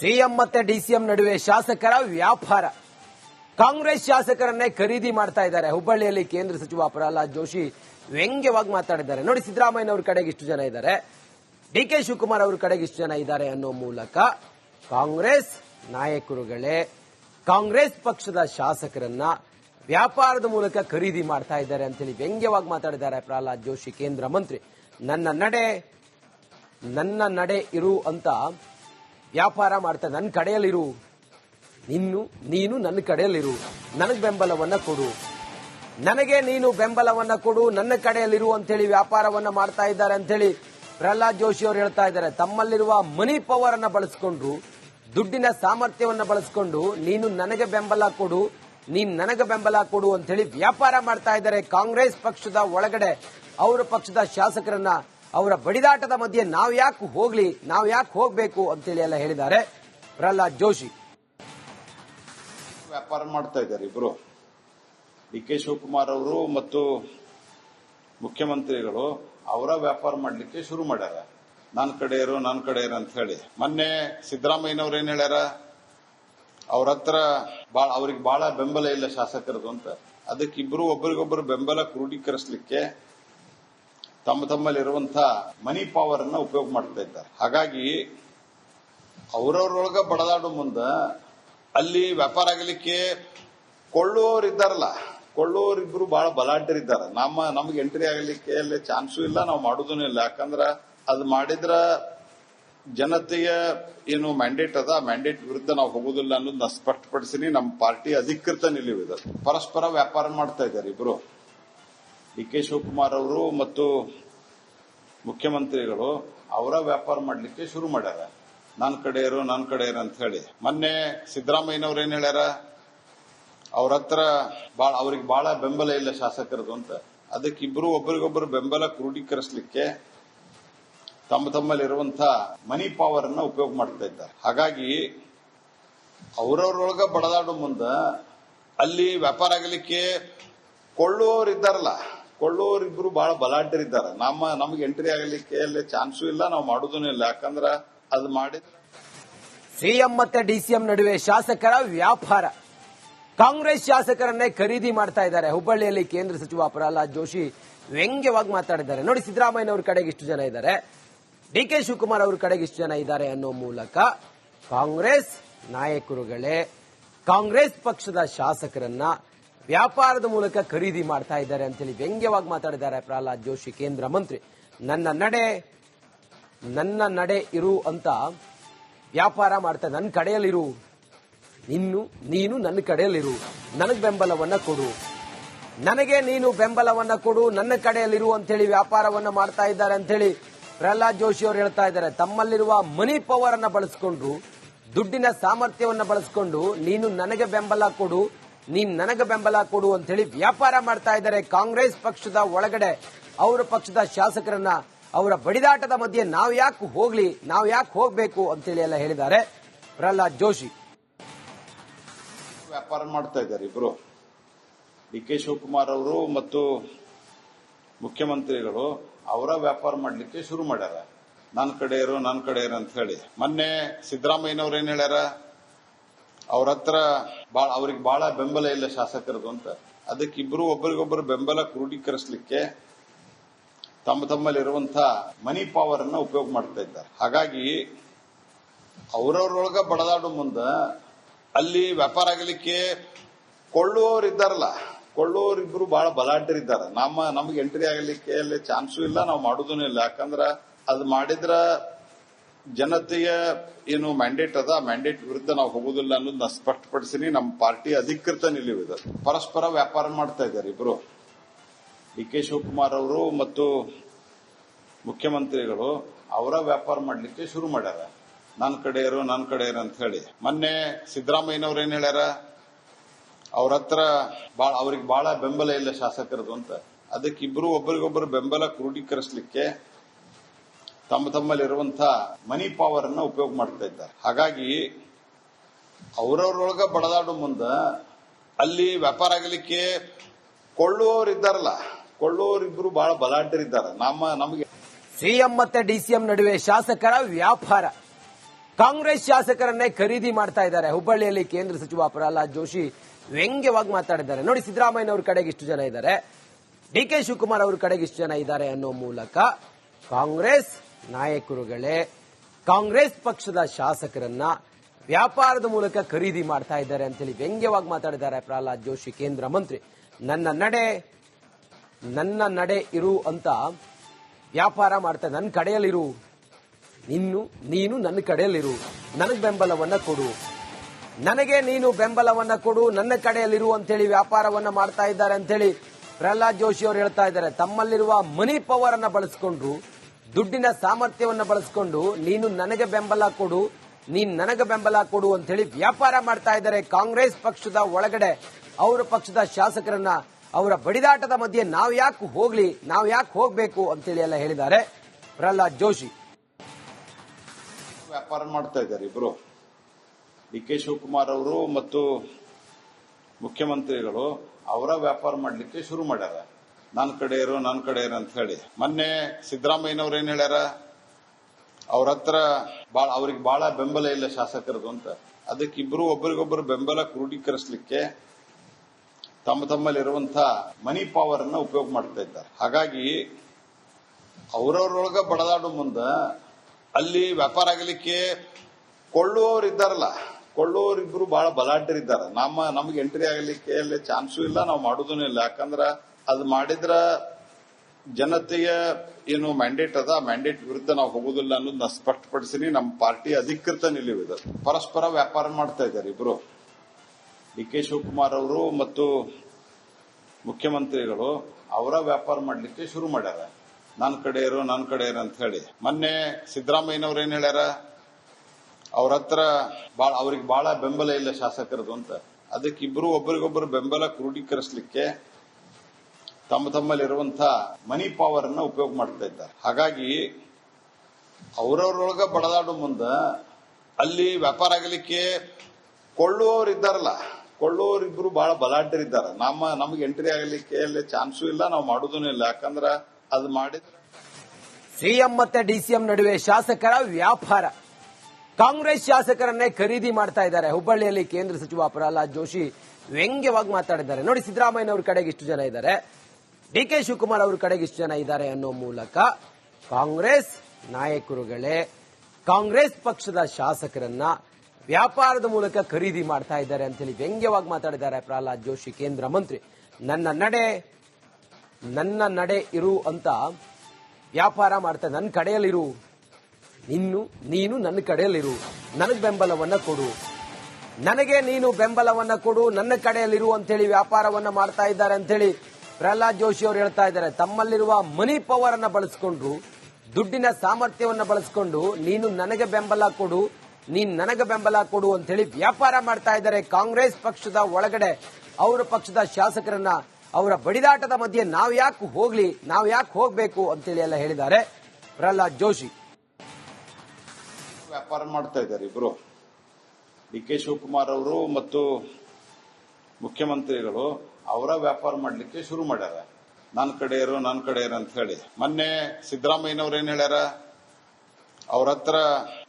CM ಮತ್ತೆ DCM ನಡುವೆ ಶಾಸಕರ ವ್ಯಾಪಾರ. ಕಾಂಗ್ರೆಸ್ ಶಾಸಕರನ್ನೇ ಖರೀದಿ ಮಾಡ್ತಾ ಇದ್ದಾರೆ. ಹುಬ್ಬಳ್ಳಿಯಲ್ಲಿ ಕೇಂದ್ರ ಸಚಿವ ಪ್ರಹ್ಲಾದ್ ಜೋಶಿ ವ್ಯಂಗ್ಯವಾಗಿ ಮಾತಾಡಿದ್ದಾರೆ. ನೋಡಿ ಸಿದ್ದರಾಮಯ್ಯನವ್ರ ಕಡೆಗೆ ಇಷ್ಟು ಜನ ಇದ್ದಾರೆ. ಡಿ ಕೆ ಶಿವಕುಮಾರ್ ಅವ್ರ ಕಡೆಗೆ ಇಷ್ಟು ಜನ ಇದ್ದಾರೆ ಅನ್ನೋ ಮೂಲಕ ಕಾಂಗ್ರೆಸ್ ನಾಯಕರುಗಳೇ, ಕಾಂಗ್ರೆಸ್ ಪಕ್ಷದ ಶಾಸಕರನ್ನ ವ್ಯಾಪಾರದ ಮೂಲಕ ಖರೀದಿ ಮಾಡ್ತಾ ಇದ್ದಾರೆ ಅಂತೇಳಿ ವ್ಯಂಗ್ಯವಾಗಿ ಮಾತಾಡಿದ್ದಾರೆ ಪ್ರಹ್ಲಾದ್ ಜೋಶಿ, ಕೇಂದ್ರ ಮಂತ್ರಿ. ನನ್ನ ನಡೆ ನನ್ನ ನಡೆ ಇರು ಅಂತ ವ್ಯಾಪಾರ ಮಾಡ್ತಾ ನನ್ನ ಕಡೆಯಲ್ಲಿರು. ನಿನ್ನು, ನೀನು ನನ್ನ ಕಡೆಯಲ್ಲಿರು. ನನಗೆ ಬೆಂಬಲವನ್ನ ಕೊಡು. ನನಗೆ ನೀನು ಬೆಂಬಲವನ್ನ ಕೊಡು. ನನ್ನ ಕಡೆಯಲ್ಲಿರು ಅಂತೇಳಿ ವ್ಯಾಪಾರವನ್ನ ಮಾಡ್ತಾ ಇದ್ದಾರೆ ಅಂತೇಳಿ ಪ್ರಹ್ಲಾದ್ ಜೋಶಿ ಅವರು ಹೇಳ್ತಾ ಇದ್ದಾರೆ. ತಮ್ಮಲ್ಲಿರುವ ಮನಿ ಪವರ್ ಅನ್ನ ಬಳಸಿಕೊಂಡ್ರು, ದುಡ್ಡಿನ ಸಾಮರ್ಥ್ಯವನ್ನ ಬಳಸಿಕೊಂಡು ನೀನು ನನಗೆ ಬೆಂಬಲ ಕೊಡು, ನೀನ್ ನನಗೆ ಬೆಂಬಲ ಕೊಡು ಅಂತ ಹೇಳಿ ವ್ಯಾಪಾರ ಮಾಡ್ತಾ ಇದ್ದಾರೆ ಕಾಂಗ್ರೆಸ್ ಪಕ್ಷದ ಒಳಗಡೆ. ಅವರ ಪಕ್ಷದ ಶಾಸಕರನ್ನ ಅವರ ಬಡಿದಾಟದ ಮಧ್ಯೆ ನಾವು ಯಾಕೆ ಹೋಗ್ಲಿ, ನಾವು ಯಾಕೆ ಹೋಗ್ಬೇಕು ಅಂತೇಳಿ ಎಲ್ಲ ಹೇಳಿದ್ದಾರೆ ಪ್ರಹ್ಲಾದ್ ಜೋಶಿ. ವ್ಯಾಪಾರ ಮಾಡ್ತಾ ಇದ್ದಾರೆ ಇಬ್ರು. ಡಿ ಕೆ ಶಿವಕುಮಾರ್ ಅವರು ಮತ್ತು ಮುಖ್ಯಮಂತ್ರಿಗಳು ಅವರ ವ್ಯಾಪಾರ ಮಾಡಲಿಕ್ಕೆ ಶುರು ಮಾಡ್ಯಾರ. ನನ್ನ ಕಡೆ ನನ್ನ ಕಡೆ ಅಂತ ಹೇಳಿ. ಮೊನ್ನೆ ಸಿದ್ದರಾಮಯ್ಯನವ್ರು ಏನ್ ಹೇಳ್ಯಾರ? ಅವ್ರ ಹತ್ರ ಅವ್ರಿಗೆ ಬಹಳ ಬೆಂಬಲ ಇಲ್ಲ ಶಾಸಕರದು ಅಂತ. ಅದಕ್ಕೆ ಇಬ್ರು ಒಬ್ಬರಿಗೊಬ್ಬರು ಬೆಂಬಲ ಕ್ರೋಢೀಕರಿಸಲಿಕ್ಕೆ ತಮ್ಮ ತಮ್ಮಲ್ಲಿರುವಂತಹ ಮನಿ ಪವರ್ ಅನ್ನ ಉಪಯೋಗ ಮಾಡ್ತಾ ಇದ್ದಾರೆ. ಹಾಗಾಗಿ ಅವ್ರವ್ರೊಳಗ ಬಡದಾಡೋ ಮುಂದ ಅಲ್ಲಿ ವ್ಯಾಪಾರ ಆಗಲಿಕ್ಕೆ ಕೊಳ್ಳುವವರು ಇದ್ದಾರಲ್ಲ ಕೊಳ್ಳುವವರಿಬ್ರು ಬಹಳ ಬಲಾಢ್ಯರಿದ್ದಾರೆ ನಮ್ಮ, ನಮ್ಗೆ ಎಂಟ್ರಿ ಆಗಲಿಕ್ಕೆ ಅಲ್ಲಿ ಚಾನ್ಸು ಇಲ್ಲ, ನಾವು ಮಾಡೋದೂ ಇಲ್ಲ. ಯಾಕಂದ್ರ ಅದು ಮಾಡಿದ್ರ ಜನತೆಯ ಏನು ಮ್ಯಾಂಡೇಟ್ ಅದ ಮ್ಯಾಂಡೇಟ್ ವಿರುದ್ಧ ನಾವು ಹೋಗುದಿಲ್ಲ ಅನ್ನೋದನ್ನ ಸ್ಪಷ್ಟಪಡಿಸಿನಿ. ನಮ್ಮ ಪಾರ್ಟಿ ಅಧಿಕೃತ ನಿಲುವಿದೆ. ಪರಸ್ಪರ ವ್ಯಾಪಾರ ಮಾಡ್ತಾ ಇದ್ದಾರೆ ಇಬ್ರು. ಡಿ ಕೆ ಶಿವಕುಮಾರ್ ಅವರು ಮತ್ತು ಮುಖ್ಯಮಂತ್ರಿಗಳು ಅವರ ವ್ಯಾಪಾರ ಮಾಡಲಿಕ್ಕೆ ಶುರು ಮಾಡ್ಯಾರ. ನನ್ನ ಕಡೆ ನನ್ನ ಕಡೆ ಇರು ಅಂತ ಹೇಳಿ. ಮೊನ್ನೆ ಸಿದ್ದರಾಮಯ್ಯನವ್ರು ಏನ್ ಹೇಳ್ಯಾರ? ಅವ್ರ ಹತ್ರ ಬಾಳ, ಅವ್ರಿಗೆ ಬಹಳ ಬೆಂಬಲ ಇಲ್ಲ ಶಾಸಕರದು ಅಂತ. ಅದಕ್ಕೆ ಇಬ್ರು ಒಬ್ಬರಿಗೊಬ್ಬರು ಬೆಂಬಲ ಕ್ರೋಢೀಕರಿಸಲಿಕ್ಕೆ ತಮ್ಮ ತಮ್ಮಲ್ಲಿರುವಂತ ಮನಿ ಪವರ್ ಅನ್ನ ಉಪಯೋಗ ಮಾಡ್ತಾ ಇದ್ದಾರೆ. ಹಾಗಾಗಿ ಅವರವ್ರೊಳಗ ಬಡದಾಡೋ ಮುಂದ ಅಲ್ಲಿ ವ್ಯಾಪಾರ ಆಗಲಿಕ್ಕೆ ಕೊಳ್ಳುವವರು ಬಹಳ ಬಹಳ ಬಲಾಢ್ಯರಿದ್ದಾರೆ. ನಮ್ಮ, ನಮ್ಗೆ ಎಂಟ್ರಿ ಆಗಲಿಕ್ಕೆ ಅಲ್ಲಿ ಚಾನ್ಸು ಇಲ್ಲ, ನಾವು ಮಾಡೋದೂ ಇಲ್ಲ. ಯಾಕಂದ್ರ ಅದು ಮಾಡಿದ್ರೆ ಸಿಎಂ ಮತ್ತೆ ಡಿಸಿಎಂ ನಡುವೆ ಶಾಸಕರ ವ್ಯಾಪಾರ. ಕಾಂಗ್ರೆಸ್ ಶಾಸಕರನ್ನೇ ಖರೀದಿ ಮಾಡ್ತಾ ಇದ್ದಾರೆ. ಹುಬ್ಬಳ್ಳಿಯಲ್ಲಿ ಕೇಂದ್ರ ಸಚಿವ ಪ್ರಹ್ಲಾದ್ ಜೋಶಿ ವ್ಯಂಗ್ಯವಾಗಿ ಮಾತಾಡಿದ್ದಾರೆ. ನೋಡಿ, ಸಿದ್ದರಾಮಯ್ಯನವ್ರ ಕಡೆಗೆ ಇಷ್ಟು ಜನ ಇದ್ದಾರೆ. ಡಿ ಕೆ ಶಿವಕುಮಾರ್ ಅವ್ರ ಕಡೆಗೆ ಇಷ್ಟು ಜನ ಇದ್ದಾರೆ ಅನ್ನೋ ಮೂಲಕ ಕಾಂಗ್ರೆಸ್ ನಾಯಕರುಗಳೇ, ಕಾಂಗ್ರೆಸ್ ಪಕ್ಷದ ಶಾಸಕರನ್ನ ವ್ಯಾಪಾರದ ಮೂಲಕ ಖರೀದಿ ಮಾಡ್ತಾ ಇದ್ದಾರೆ ಅಂತೇಳಿ ವ್ಯಂಗ್ಯವಾಗಿ ಮಾತಾಡಿದ್ದಾರೆ ಪ್ರಹ್ಲಾದ್ ಜೋಶಿ, ಕೇಂದ್ರ ಮಂತ್ರಿ. ನನ್ನ ನಡೆ ನನ್ನ ನಡೆ ಇರು ಅಂತ ವ್ಯಾಪಾರ ಮಾಡ್ತಾ ನನ್ನ ಕಡೆಯಲ್ಲಿರು. ನಿನ್ನು ನೀನು ನನ್ನ ಕಡೆಯಲ್ಲಿರು. ನನಗೆ ಬೆಂಬಲವನ್ನ ಕೊಡು. ನನಗೆ ನೀನು ಬೆಂಬಲವನ್ನ ಕೊಡು. ನನ್ನ ಕಡೆಯಲ್ಲಿರು ಅಂತೇಳಿ ವ್ಯಾಪಾರವನ್ನ ಮಾಡ್ತಾ ಇದ್ದಾರೆ ಅಂತೇಳಿ ಪ್ರಹ್ಲಾದ್ ಜೋಶಿ ಅವರು ಹೇಳ್ತಾ ಇದ್ದಾರೆ. ತಮ್ಮಲ್ಲಿರುವ ಮನಿ ಪವರ್ ಅನ್ನ ಬಳಸಿಕೊಂಡ್ರು, ದುಡ್ಡಿನ ಸಾಮರ್ಥ್ಯವನ್ನ ಬಳಸಿಕೊಂಡು ನೀನು ನನಗೆ ಬೆಂಬಲ ಕೊಡು. ನೀನ್ ನನಗೆ ಬೆಂಬಲ ಕೊಡು ಅಂತ ಹೇಳಿ ವ್ಯಾಪಾರ ಮಾಡ್ತಾ ಇದ್ದಾರೆ ಕಾಂಗ್ರೆಸ್ ಪಕ್ಷದ ಒಳಗಡೆ. ಅವರ ಪಕ್ಷದ ಶಾಸಕರನ್ನ, ಅವರ ಬಡಿದಾಟದ ಮಧ್ಯೆ ನಾವು ಯಾಕೆ ಹೋಗ್ಲಿ, ನಾವು ಯಾಕೆ ಹೋಗ್ಬೇಕು ಅಂತೇಳಿ ಎಲ್ಲ ಹೇಳಿದ್ದಾರೆ ಪ್ರಹ್ಲಾದ್ ಜೋಶಿ. ವ್ಯಾಪಾರ ಮಾಡ್ತಾ ಇದ್ದಾರೆ ಇಬ್ರು. ಡಿ ಕೆ ಶಿವಕುಮಾರ್ ಅವರು ಮತ್ತು ಮುಖ್ಯಮಂತ್ರಿಗಳು ಅವರ ವ್ಯಾಪಾರ ಮಾಡಲಿಕ್ಕೆ ಶುರು ಮಾಡ್ಯಾರ. ನನ್ನ ಕಡೆ ನನ್ನ ಕಡೆ ಇರು ಅಂತ ಹೇಳಿ. ಮೊನ್ನೆ ಸಿದ್ದರಾಮಯ್ಯನವ್ರು ಏನ್ ಹೇಳ್ಯಾರ? ಅವ್ರ ಹತ್ರ ಅವ್ರಿಗೆ ಬಹಳ ಬೆಂಬಲ ಇಲ್ಲ ಶಾಸಕರದು ಅಂತ. ಅದಕ್ಕೆ ಇಬ್ರು ಒಬ್ಬರಿಗೊಬ್ಬರು ಬೆಂಬಲ ಕ್ರೋಢೀಕರಿಸಲಿಕ್ಕೆ ತಮ್ಮ ತಮ್ಮಲ್ಲಿರುವಂತಹ ಮನಿ ಪವರ್ ಅನ್ನ ಉಪಯೋಗ ಮಾಡ್ತಾ ಇದ್ದಾರೆ. ಹಾಗಾಗಿ ಅವರವ್ರೊಳಗ ಬಡದಾಡೋ ಮುಂದ ಅಲ್ಲಿ ವ್ಯಾಪಾರ ಆಗಲಿಕ್ಕೆ ಕೊಳ್ಳುವವರು ಇದ್ದಾರಲ್ಲ ಕೊಳ್ಳುವವರಿಬ್ರು ಬಹಳ ಬಲಾಢ್ಯರಿದ್ದಾರೆ. ನಮ್ಮ, ನಮ್ಗೆ ಎಂಟ್ರಿ ಆಗಲಿಕ್ಕೆ ಅಲ್ಲಿ ಚಾನ್ಸು ಇಲ್ಲ, ನಾವು ಮಾಡೋದೂ ಇಲ್ಲ. ಯಾಕಂದ್ರ ಅದು ಮಾಡಿದ್ರ ಜನತೆಯ ಏನು ಮ್ಯಾಂಡೇಟ್ ಅದ ಮ್ಯಾಂಡೇಟ್ ವಿರುದ್ಧ ನಾವು ಹೋಗುದಿಲ್ಲ ಅನ್ನೋದನ್ನ ಸ್ಪಷ್ಟಪಡಿಸಿನಿ. ನಮ್ಮ ಪಾರ್ಟಿ ಅಧಿಕೃತ ನಿಲುವಿದೆ. ಪರಸ್ಪರ ವ್ಯಾಪಾರ ಮಾಡ್ತಾ ಇದ್ದಾರೆ ಇಬ್ರು. ಡಿ ಕೆ ಶಿವಕುಮಾರ್ ಅವರು ಮತ್ತು ಮುಖ್ಯಮಂತ್ರಿಗಳು ಅವರ ವ್ಯಾಪಾರ ಮಾಡಲಿಕ್ಕೆ ಶುರು ಮಾಡ್ಯಾರ. ನನ್ನ ಕಡೆ ಇರು ನನ್ನ ಕಡೆಯರು ಅಂತ ಹೇಳಿ. ಮೊನ್ನೆ ಸಿದ್ದರಾಮಯ್ಯನವ್ರು ಏನ್ ಹೇಳ್ಯಾರ? ಅವ್ರ ಹತ್ರ ಬಾಳ, ಅವ್ರಿಗೆ ಬಹಳ ಬೆಂಬಲ ಇಲ್ಲ ಶಾಸಕರದು ಅಂತ. ಅದಕ್ಕೆ ಇಬ್ರು ಒಬ್ಬರಿಗೊಬ್ಬರು ಬೆಂಬಲ ಕ್ರೋಢೀಕರಿಸಲಿಕ್ಕೆ ತಮ್ಮ ತಮ್ಮಲ್ಲಿರುವಂತ ಮನಿ ಪವರ್ ಅನ್ನ ಉಪಯೋಗ ಮಾಡ್ತಾ ಇದ್ದಾರೆ. ಹಾಗಾಗಿ ಅವರವ್ರೊಳಗ ಬಡದಾಡೋ ಮುಂದ ಅಲ್ಲಿ ವ್ಯಾಪಾರ ಆಗಲಿಕ್ಕೆ ಕೊಳ್ಳುವವರು ಇದ್ದಾರಲ್ಲ, ಕೊಳ್ಳುವವರಿಬ್ರು ಬಹಳ ಬಲಾಢ್ಯರಿದ್ದಾರೆ ನಮ್ಮ, ನಮಗೆ ಸಿಎಂ ಮತ್ತೆ ಡಿಸಿಎಂ ನಡುವೆ ಶಾಸಕರ ವ್ಯಾಪಾರ. ಕಾಂಗ್ರೆಸ್ ಶಾಸಕರನ್ನೇ ಖರೀದಿ ಮಾಡ್ತಾ ಇದ್ದಾರೆ. ಹುಬ್ಬಳ್ಳಿಯಲ್ಲಿ ಕೇಂದ್ರ ಸಚಿವ ಪ್ರಹ್ಲಾದ್ ಜೋಶಿ ವ್ಯಂಗ್ಯವಾಗಿ ಮಾತಾಡಿದ್ದಾರೆ. ನೋಡಿ, ಸಿದ್ದರಾಮಯ್ಯನವ್ರ ಕಡೆಗೆ ಇಷ್ಟು ಜನ ಇದ್ದಾರೆ. ಡಿ ಕೆ ಶಿವಕುಮಾರ್ ಅವ್ರ ಕಡೆಗೆ ಇಷ್ಟು ಜನ ಇದ್ದಾರೆ ಅನ್ನೋ ಮೂಲಕ ಕಾಂಗ್ರೆಸ್ ನಾಯಕರುಗಳೇ, ಕಾಂಗ್ರೆಸ್ ಪಕ್ಷದ ಶಾಸಕರನ್ನ ವ್ಯಾಪಾರದ ಮೂಲಕ ಖರೀದಿ ಮಾಡ್ತಾ ಇದ್ದಾರೆ ಅಂತೇಳಿ ವ್ಯಂಗ್ಯವಾಗಿ ಮಾತಾಡಿದ್ದಾರೆ ಪ್ರಹ್ಲಾದ್ ಜೋಶಿ, ಕೇಂದ್ರ ಮಂತ್ರಿ. ನನ್ನ ನಡೆ ನನ್ನ ನಡೆ ಇರು ಅಂತ ವ್ಯಾಪಾರ ಮಾಡ್ತಾ ನನ್ನ ಕಡೆಯಲ್ಲಿರು. ಇನ್ನು ನೀನು ನನ್ನ ಕಡೆಯಲ್ಲಿರು. ನನಗೆ ಬೆಂಬಲವನ್ನ ಕೊಡು. ನನಗೆ ನೀನು ಬೆಂಬಲವನ್ನ ಕೊಡು. ನನ್ನ ಕಡೆಯಲ್ಲಿರು ಅಂತೇಳಿ ವ್ಯಾಪಾರವನ್ನ ಮಾಡ್ತಾ ಇದ್ದಾರೆ ಅಂತೇಳಿ ಪ್ರಹ್ಲಾದ್ ಜೋಶಿ ಅವರು ಹೇಳ್ತಾ ಇದ್ದಾರೆ. ತಮ್ಮಲ್ಲಿರುವ ಮನಿ ಪವರ್ ಅನ್ನ ಬಳಸ್ಕೊಂಡ್ರು. ದುಡ್ಡಿನ ಸಾಮರ್ಥ್ಯವನ್ನು ಬಳಸಿಕೊಂಡು ನೀನು ನನಗೆ ಬೆಂಬಲ ಕೊಡು, ನೀನ್ ನನಗೆ ಬೆಂಬಲ ಕೊಡು ಅಂತ ಹೇಳಿ ವ್ಯಾಪಾರ ಮಾಡ್ತಾ ಇದ್ದಾರೆ ಕಾಂಗ್ರೆಸ್ ಪಕ್ಷದ ಒಳಗಡೆ. ಅವರ ಪಕ್ಷದ ಶಾಸಕರನ್ನ, ಅವರ ಬಡಿದಾಟದ ಮಧ್ಯೆ ನಾವು ಯಾಕೆ ಹೋಗ್ಲಿ, ನಾವು ಯಾಕೆ ಹೋಗ್ಬೇಕು ಅಂತೇಳಿ ಎಲ್ಲ ಹೇಳಿದ್ದಾರೆ ಪ್ರಹ್ಲಾದ್ ಜೋಶಿ. ವ್ಯಾಪಾರ ಮಾಡ್ತಾ ಇದ್ದಾರೆ ಇಬ್ರು. ಡಿ ಕೆ ಶಿವಕುಮಾರ್ ಅವರು ಮತ್ತು ಮುಖ್ಯಮಂತ್ರಿಗಳು ಅವರ ವ್ಯಾಪಾರ ಮಾಡಲಿಕ್ಕೆ ಶುರು ಮಾಡ್ಯಾರ. ನನ್ನ ಕಡೆ ಇರು ನನ್ನ ಕಡೆ ಇರು ಅಂತ ಹೇಳಿ. ಮೊನ್ನೆ ಸಿದ್ದರಾಮಯ್ಯನವ್ರು ಏನ್ ಹೇಳ್ಯಾರ? ಅವ್ರ ಹತ್ರ ಬಾಳ, ಅವ್ರಿಗೆ ಬಹಳ ಬೆಂಬಲ ಇಲ್ಲ ಶಾಸಕರದು ಅಂತ. ಅದಕ್ಕೆ ಇಬ್ರು ಒಬ್ಬರಿಗೊಬ್ಬರು ಬೆಂಬಲ ಕ್ರೋಢೀಕರಿಸಲಿಕ್ಕೆ ತಮ್ಮ ತಮ್ಮಲ್ಲಿರುವಂತಹ ಮನಿ ಪವರ್ ಅನ್ನ ಉಪಯೋಗ ಮಾಡ್ತಾ ಇದ್ದಾರೆ. ಹಾಗಾಗಿ ಅವರವ್ರೊಳಗ ಬಡದಾಡೋ ಮುಂದ ಅಲ್ಲಿ ವ್ಯಾಪಾರ ಆಗಲಿಕ್ಕೆ ಕೊಳ್ಳುವವರು ಇದ್ದಾರಲ್ಲ, ಕೊಳ್ಳುವವರಿಬ್ರು ಬಹಳ ಬಲಾಢ್ಯರಿದ್ದಾರೆ. ನಮ್ಮ, ನಮ್ಗೆ ಎಂಟ್ರಿ ಆಗಲಿಕ್ಕೆ ಅಲ್ಲಿ ಚಾನ್ಸು ಇಲ್ಲ, ನಾವು ಮಾಡೋದೂ ಇಲ್ಲ. ಯಾಕಂದ್ರ ಅದು ಮಾಡಿದ್ರ ಜನತೆಯ ಏನು ಮ್ಯಾಂಡೇಟ್ ಅದ ಮ್ಯಾಂಡೇಟ್ ವಿರುದ್ಧ ನಾವು ಹೋಗುದಿಲ್ಲ ಅನ್ನೋದನ್ನ ಸ್ಪಷ್ಟಪಡಿಸಿನಿ. ನಮ್ಮ ಪಾರ್ಟಿ ಅಧಿಕೃತ ನಿಲುವಿದೆ. ಪರಸ್ಪರ ವ್ಯಾಪಾರ ಮಾಡ್ತಾ ಇದ್ದಾರೆ ಇಬ್ರು. ಡಿ ಕೆ ಶಿವಕುಮಾರ್ ಅವರು ಮತ್ತು ಮುಖ್ಯಮಂತ್ರಿಗಳು ಅವರ ವ್ಯಾಪಾರ ಮಾಡಲಿಕ್ಕೆ ಶುರು ಮಾಡ್ಯಾರ. ನನ್ನ ಕಡೆ ಇರು ನನ್ನ ಕಡೆ ಇರು ಅಂತ ಹೇಳಿ. ಮೊನ್ನೆ ಸಿದ್ದರಾಮಯ್ಯನವ್ರು ಏನ್ ಹೇಳ್ಯಾರ? ಅವ್ರ ಹತ್ರ ಬಾಳ, ಅವ್ರಿಗೆ ಬಹಳ ಬೆಂಬಲ ಇಲ್ಲ ಶಾಸಕರದು ಅಂತ. ಅದಕ್ಕೆ ಇಬ್ರು ಒಬ್ಬರಿಗೊಬ್ಬರು ಬೆಂಬಲ ಕ್ರೋಢೀಕರಿಸಲಿಕ್ಕೆ ತಮ್ಮ ತಮ್ಮಲ್ಲಿರುವಂತ ಮನಿ ಪವರ್ ಅನ್ನ ಉಪಯೋಗ ಮಾಡ್ತಾ ಇದ್ದಾರೆ. ಹಾಗಾಗಿ ಅವರವರೊಳಗ ಬಡದಾಡೋ ಮುಂದ ಅಲ್ಲಿ ವ್ಯಾಪಾರ ಆಗಲಿಕ್ಕೆ ಕೊಳ್ಳುವವರು ಇದ್ದಾರಲ್ಲ ಕೊಳ್ಳುವವರಿಬ್ರು ಬಹಳ ಬಲಾಢ್ಯರಿದ್ದಾರೆ ನಮ್ಮ, ನಮ್ಗೆ ಎಂಟ್ರಿ ಆಗಲಿಕ್ಕೆ ಅಲ್ಲಿ ಚಾನ್ಸು ಇಲ್ಲ, ನಾವು ಮಾಡೋದೂ ಇಲ್ಲ. ಯಾಕಂದ್ರೆ ಅದು ಮಾಡಿದ್ರೆ ಸಿಎಂ ಮತ್ತೆ ಡಿಸಿಎಂ ನಡುವೆ ಶಾಸಕರ ವ್ಯಾಪಾರ. ಕಾಂಗ್ರೆಸ್ ಶಾಸಕರನ್ನೇ ಖರೀದಿ ಮಾಡ್ತಾ ಇದ್ದಾರೆ. ಹುಬ್ಬಳ್ಳಿಯಲ್ಲಿ ಕೇಂದ್ರ ಸಚಿವ ಪ್ರಹ್ಲಾದ್ ಜೋಶಿ ವ್ಯಂಗ್ಯವಾಗಿ ಮಾತಾಡಿದ್ದಾರೆ. ನೋಡಿ ಸಿದ್ದರಾಮಯ್ಯನವ್ರ ಕಡೆಗೆ ಇಷ್ಟು ಜನ ಇದ್ದಾರೆ. ಡಿ ಕೆ ಶಿವಕುಮಾರ್ ಅವ್ರ ಕಡೆಗೆ ಇಷ್ಟು ಜನ ಇದ್ದಾರೆ ಅನ್ನೋ ಮೂಲಕ ಕಾಂಗ್ರೆಸ್ ನಾಯಕರುಗಳೇ, ಕಾಂಗ್ರೆಸ್ ಪಕ್ಷದ ಶಾಸಕರನ್ನ ವ್ಯಾಪಾರದ ಮೂಲಕ ಖರೀದಿ ಮಾಡ್ತಾ ಇದ್ದಾರೆ ಅಂತೇಳಿ ವ್ಯಂಗ್ಯವಾಗಿ ಮಾತಾಡಿದ್ದಾರೆ ಪ್ರಹ್ಲಾದ್ ಜೋಶಿ, ಕೇಂದ್ರ ಮಂತ್ರಿ. ನನ್ನ ನಡೆ ನನ್ನ ನಡೆ ಇರು ಅಂತ ವ್ಯಾಪಾರ ಮಾಡ್ತಾ ನನ್ನ ಕಡೆಯಲ್ಲಿರು. ಇನ್ನು ನೀನು ನನ್ನ ಕಡೆಯಲ್ಲಿರು. ನನಗೆ ಬೆಂಬಲವನ್ನ ಕೊಡು. ನನಗೆ ನೀನು ಬೆಂಬಲವನ್ನ ಕೊಡು. ನನ್ನ ಕಡೆಯಲ್ಲಿರು ಅಂತೇಳಿ ವ್ಯಾಪಾರವನ್ನ ಮಾಡ್ತಾ ಇದ್ದಾರೆ ಅಂತೇಳಿ ಪ್ರಹ್ಲಾದ್ ಜೋಶಿ ಅವರು ಹೇಳ್ತಾ ಇದ್ದಾರೆ, ತಮ್ಮಲ್ಲಿರುವ ಮನಿ ಪವರ್ ಅನ್ನ ಬಳಸಿಕೊಂಡು, ದುಡ್ಡಿನ ಸಾಮರ್ಥ್ಯವನ್ನ ಬಳಸ್ಕೊಂಡು, ನೀನು ನನಗೆ ಬೆಂಬಲ ಕೊಡು, ನೀನ್ ನನಗೆ ಬೆಂಬಲ ಕೊಡು ಅಂತ ಹೇಳಿ ವ್ಯಾಪಾರ ಮಾಡ್ತಾ ಇದ್ದಾರೆ ಕಾಂಗ್ರೆಸ್ ಪಕ್ಷದ ಒಳಗಡೆ. ಅವರ ಪಕ್ಷದ ಶಾಸಕರನ್ನ, ಅವರ ಬಡಿದಾಟದ ಮಧ್ಯೆ ನಾವು ಯಾಕೆ ಹೋಗ್ಲಿ, ನಾವು ಯಾಕೆ ಹೋಗ್ಬೇಕು ಅಂತೇಳಿ ಎಲ್ಲ ಹೇಳಿದ್ದಾರೆ ಪ್ರಹ್ಲಾದ್ ಜೋಶಿ. ವ್ಯಾಪಾರ ಮಾಡ್ತಾ ಇದ್ದಾರೆ ಇಬ್ರು. ಡಿ ಕೆ ಶಿವಕುಮಾರ್ ಅವರು ಮತ್ತು ಮುಖ್ಯಮಂತ್ರಿಗಳು ಅವರ ವ್ಯಾಪಾರ ಮಾಡಲಿಕ್ಕೆ ಶುರು ಮಾಡ್ಯಾರ. ನನ್ನ ಕಡೆ ಇರು ನನ್ನ ಕಡೆ ಇರು ಅಂತ ಹೇಳಿ. ಮೊನ್ನೆ ಸಿದ್ದರಾಮಯ್ಯನವ್ರು ಏನ್ ಹೇಳ್ಯಾರ? ಅವ್ರ ಹತ್ರ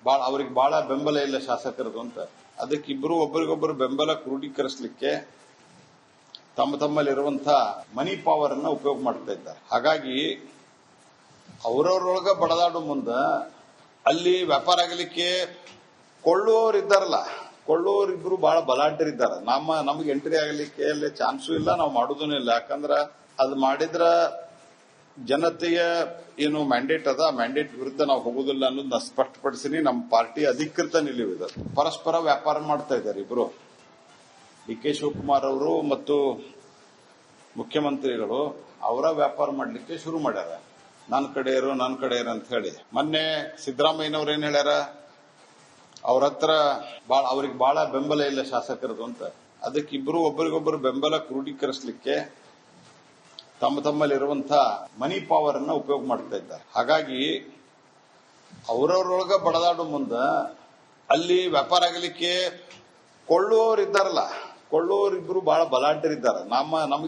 ಬಾಳ, ಅವ್ರಿಗೆ ಬಹಳ ಬೆಂಬಲ ಇಲ್ಲ ಶಾಸಕರದು ಅಂತ. ಅದಕ್ಕೆ ಇಬ್ರು ಒಬ್ಬರಿಗೊಬ್ಬರು ಬೆಂಬಲ ಕ್ರೋಢೀಕರಿಸಲಿಕ್ಕೆ ತಮ್ಮ ತಮ್ಮಲ್ಲಿರುವಂತ ಮನಿ ಪವರ್ ಅನ್ನ ಉಪಯೋಗ ಮಾಡ್ತಾ ಇದ್ದಾರೆ. ಹಾಗಾಗಿ ಅವರವ್ರೊಳಗ ಬಡದಾಡೋ ಮುಂದ ಅಲ್ಲಿ ವ್ಯಾಪಾರ ಆಗಲಿಕ್ಕೆ ಕೊಳ್ಳುವವರು ಇದ್ದಾರಲ್ಲ. ಕೊಳ್ಳುವವರಿಬ್ರು ಬಹಳ ಬಲಾಢ್ಯರಿದ್ದಾರೆ. ನಮ್ಮ, ನಮ್ಗೆ ಎಂಟ್ರಿ ಆಗಲಿಕ್ಕೆ ಅಲ್ಲಿ ಚಾನ್ಸು ಇಲ್ಲ, ನಾವು ಮಾಡೋದೂ ಇಲ್ಲ. ಯಾಕಂದ್ರ ಅದು ಮಾಡಿದ್ರ ಜನತೆಯ ಏನು ಮ್ಯಾಂಡೇಟ್ ಅದ ಮ್ಯಾಂಡೇಟ್ ವಿರುದ್ಧ ನಾವು ಹೋಗುದಿಲ್ಲ ಅನ್ನೋದನ್ನ ಸ್ಪಷ್ಟಪಡಿಸಿನಿ. ನಮ್ಮ ಪಾರ್ಟಿ ಅಧಿಕೃತ ನಿಲುವಿದೆ. ಪರಸ್ಪರ ವ್ಯಾಪಾರ ಮಾಡ್ತಾ ಇದ್ದಾರೆ ಇಬ್ರು. ಡಿ ಕೆ ಶಿವಕುಮಾರ್ ಅವರು ಮತ್ತು ಮುಖ್ಯಮಂತ್ರಿಗಳು ಅವರ ವ್ಯಾಪಾರ ಮಾಡಲಿಕ್ಕೆ ಶುರು ಮಾಡ್ಯಾರ. ನನ್ನ ಕಡೆಯರು ನನ್ನ ಕಡೆಯರು ಅಂತ ಹೇಳಿ. ಮೊನ್ನೆ ಸಿದ್ದರಾಮಯ್ಯನವ್ರು ಏನ್ ಹೇಳ್ಯಾರ? ಅವ್ರ ಹತ್ರ ಬಾಳ ಅವ್ರಿಗೆ ಬಹಳ ಬೆಂಬಲ ಇಲ್ಲ ಶಾಸಕರದು ಅಂತ. ಅದಕ್ಕೆ ಇಬ್ರು ಒಬ್ಬರಿಗೊಬ್ಬರು ಬೆಂಬಲ ಕ್ರೋಢೀಕರಿಸಲಿಕ್ಕೆ ತಮ್ಮ ತಮ್ಮಲ್ಲಿರುವಂತ ಮನಿ ಪವರ್ ಅನ್ನ ಉಪಯೋಗ ಮಾಡ್ತಾ ಇದ್ದಾರೆ. ಹಾಗಾಗಿ ಅವರವ್ರೊಳಗ ಬಡದಾಡೋ ಮುಂದ ಅಲ್ಲಿ ವ್ಯಾಪಾರ ಆಗಲಿಕ್ಕೆ ಕೊಳ್ಳುವವರು ಇದ್ದಾರಲ್ಲ, ಕೊಳ್ಳುವವರಿಬ್ರು ಬಹಳ ಬಲಾಢ್ಯರಿದ್ದಾರೆ. ನಮ್ಮ ನಮ್ಗೆ